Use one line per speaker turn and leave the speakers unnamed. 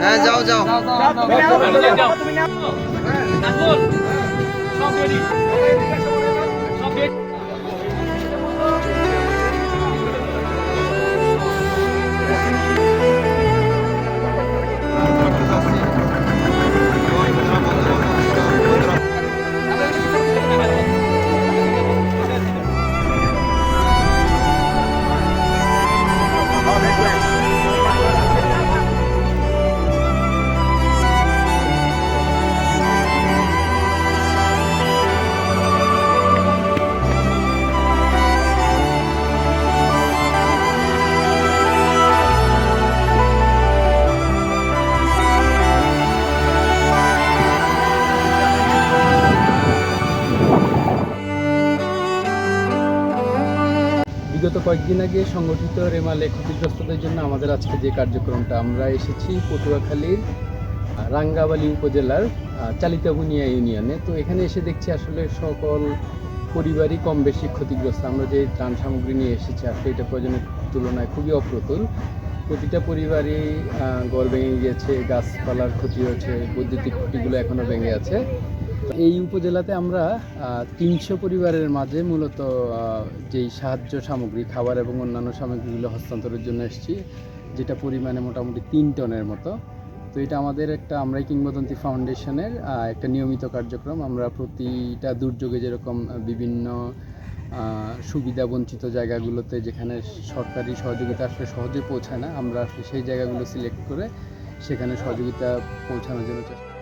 হ্যাঁ যাও যাও।
বিগত কয়েকদিন আগে সংগঠিত রেমালে ক্ষতিগ্রস্তদের জন্য আমাদের আজকে যে কার্যক্রমটা, আমরা এসেছি পটুয়াখালীর রাঙ্গাবালী উপজেলার চালিতাবুনিয়া ইউনিয়নে। তো এখানে এসে দেখছি আসলে সকল পরিবারই কম বেশি ক্ষতিগ্রস্ত। আমরা যে ত্রাণ সামগ্রী নিয়ে এসেছি আসলে এটা প্রয়োজনের তুলনায় খুবই অপ্রতুল। প্রতিটা পরিবারই ঘর ভেঙে গিয়েছে, গাছপালার ক্ষতি হয়েছে, বৈদ্যুতিক খুঁটিগুলো এখনও ভেঙে আছে। এই উপজেলাতে আমরা তিনশো পরিবারের মাঝে মূলত যেই সাহায্য সামগ্রী, খাবার এবং অন্যান্য সামগ্রীগুলো হস্তান্তরের জন্য এসেছি, যেটা পরিমাণে মোটামুটি তিন টনের মতো। তো এটা আমাদের একটা আমরাই কিংবদন্তি ফাউন্ডেশনের একটা নিয়মিত কার্যক্রম। আমরা প্রতিটা দুর্যোগে যেরকম বিভিন্ন সুবিধা বঞ্চিত জায়গাগুলোতে যেখানে সরকারি সহযোগিতা আসলে সহজে পৌঁছায় না, আমরা সেই জায়গাগুলো সিলেক্ট করে সেখানে সহযোগিতা পৌঁছানোর জন্য চেষ্টা